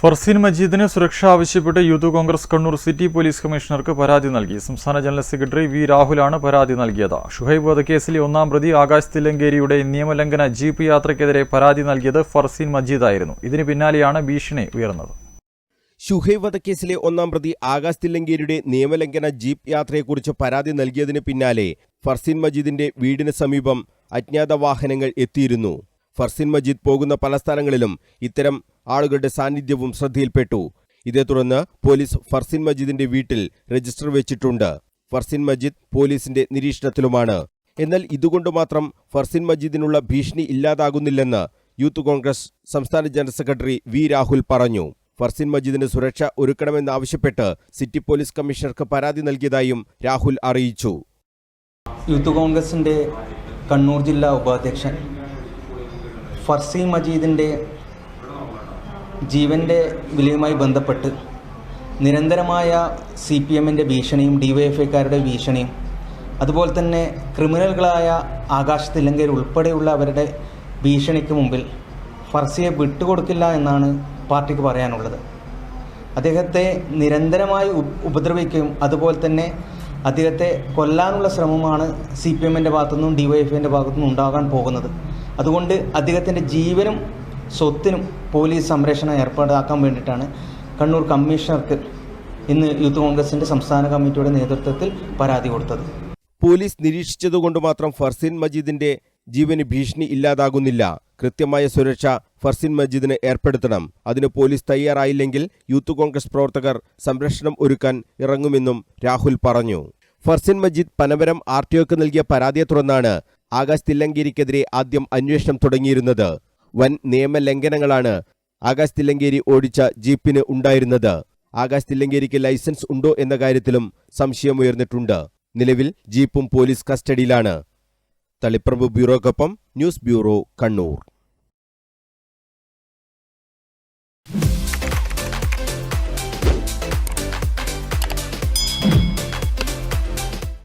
ഫർസീൻ മജീദിന് സുരക്ഷ ആവശ്യപ്പെട്ട് യൂത്ത് കോൺഗ്രസ് കണ്ണൂർ സിറ്റി പോലീസ് കമ്മീഷണർക്ക് പരാതി നൽകി. സംസ്ഥാന ജനറൽ സെക്രട്ടറി വി. രാഹുലാണ് പരാതി നൽകിയത്. ഷുഹൈബ് വധക്കേസിലെ ഒന്നാം പ്രതി ആകാശ് തില്ലങ്കേരിയുടെ നിയമലംഘന ജീപ്പ് യാത്രയ്ക്കെതിരെ പരാതി നൽകിയത് ഫർസീൻ മജീദായിരുന്നു. ഇതിന് പിന്നാലെയാണ് ഭീഷണി ഉയർന്നത്. ഷുഹൈബ് വധക്കേസിലെ ഒന്നാം പ്രതി ആകാശ് തില്ലങ്കേരിയുടെ നിയമലംഘന ജീപ്പ് യാത്രയെക്കുറിച്ച് പരാതി നൽകിയതിന് പിന്നാലെ ഫർസീൻ മജീദിന്റെ വീടിന് സമീപം അജ്ഞാത വാഹനങ്ങൾ എത്തിയിരുന്നു. ഫർസീൻ മജീദ് പോകുന്ന പല സ്ഥലങ്ങളിലും ഇത്തരം ആളുകളുടെ സാന്നിധ്യവും ശ്രദ്ധയിൽപ്പെട്ടു. ഇതേ തുടർന്ന് പോലീസ് ഫർസിൻ മജീദിന്റെ വീട്ടിൽ രജിസ്റ്റർ വെച്ചിട്ടുണ്ട്. ഫർസിൻ മജീദ് പോലീസിന്റെ നിരീക്ഷണത്തിലുമാണ്. എന്നാൽ ഇതുകൊണ്ട് മാത്രം ഫർസിൻ മജീദിനുള്ള ഭീഷണി ഇല്ലാതാകുന്നില്ലെന്ന് യൂത്ത് കോൺഗ്രസ് സംസ്ഥാന ജനറൽ സെക്രട്ടറി വി രാഹുൽ പറഞ്ഞു. ഫർസിൻ മജീദിന് സുരക്ഷ ഒരുക്കണമെന്നാവശ്യപ്പെട്ട് സിറ്റി പോലീസ് കമ്മീഷണർക്ക് പരാതി നൽകിയതായും രാഹുൽ അറിയിച്ചു. യൂത്ത് കോൺഗ്രസിന്റെ കണ്ണൂർ ജില്ലാ ഉപാധ്യക്ഷൻ ഫർസീൻ മജീദിന്റെ ജീവന്റെ വിലയുമായി ബന്ധപ്പെട്ട് നിരന്തരമായ സി പി എമ്മിന്റെ ഭീഷണിയും ഡി വൈ എഫ് ഐക്കാരുടെ ഭീഷണിയും അതുപോലെ തന്നെ ക്രിമിനലുകളായ ആകാശ് തില്ലങ്കേർ ഉൾപ്പെടെയുള്ള അവരുടെ ഭീഷണിക്ക് മുമ്പിൽ ഫർസിയെ വിട്ടുകൊടുക്കില്ല എന്നാണ് പാർട്ടിക്ക് പറയാനുള്ളത്. അദ്ദേഹത്തെ നിരന്തരമായി ഉപദ്രവിക്കുകയും അതുപോലെ തന്നെ അദ്ദേഹത്തെ കൊല്ലാനുള്ള ശ്രമമാണ് സി പി എമ്മിന്റെ ഭാഗത്തുനിന്നും ഡി വൈ എഫ് ഐന്റെ ഭാഗത്തുനിന്നും ഉണ്ടാകാൻ പോകുന്നത്. അതുകൊണ്ട് അദ്ദേഹത്തിന്റെ ജീവനും സ്വത്തിനും പോലീസ് സംരക്ഷണം ഏർപ്പാടാക്കാൻ വേണ്ടിയിട്ടാണ് കണ്ണൂർ കമ്മീഷണർക്ക് ഇന്ന് യൂത്ത് കോൺഗ്രസിന്റെ സംസ്ഥാന കമ്മിറ്റിയുടെ നേതൃത്വത്തിൽ പരാതി കൊടുത്തത്. പോലീസ് നിരീക്ഷിച്ചതുകൊണ്ട് മാത്രം ഫർസീൻ മജീദിന്റെ ജീവന് ഭീഷണി ഇല്ലാതാകുന്നില്ല. കൃത്യമായ സുരക്ഷ ഫർസീൻ മജീദിന് ഏർപ്പെടുത്തണം. അതിന് പോലീസ് തയ്യാറായില്ലെങ്കിൽ യൂത്ത് കോൺഗ്രസ് പ്രവർത്തകർ സംരക്ഷണം ഒരുക്കാൻ ഇറങ്ങുമെന്നും രാഹുൽ പറഞ്ഞു. ഫർസീൻ മജീദ് പനവരം ആർ ടി ഒക്ക് നൽകിയ പരാതിയെ തുടർന്നാണ് ആകാശ് തില്ലങ്കേരിക്കെതിരെ ആദ്യം അന്വേഷണം തുടങ്ങിയിരുന്നത്. വൻ നിയമലംഘനങ്ങളാണ് ആകാശ് തില്ലങ്കേരി ഓടിച്ച ജീപ്പിന് ഉണ്ടായിരുന്നത്. ആകാശ് തില്ലങ്കേരിക്ക് ലൈസൻസ് ഉണ്ടോ എന്ന കാര്യത്തിലും സംശയമുയർന്നിട്ടുണ്ട് നിലവിൽ ജീപ്പും പോലീസ് കസ്റ്റഡിയിലാണ്. തളിപ്പറമ്പ് ബ്യൂറോക്കൊപ്പം ന്യൂസ് ബ്യൂറോ കണ്ണൂർ.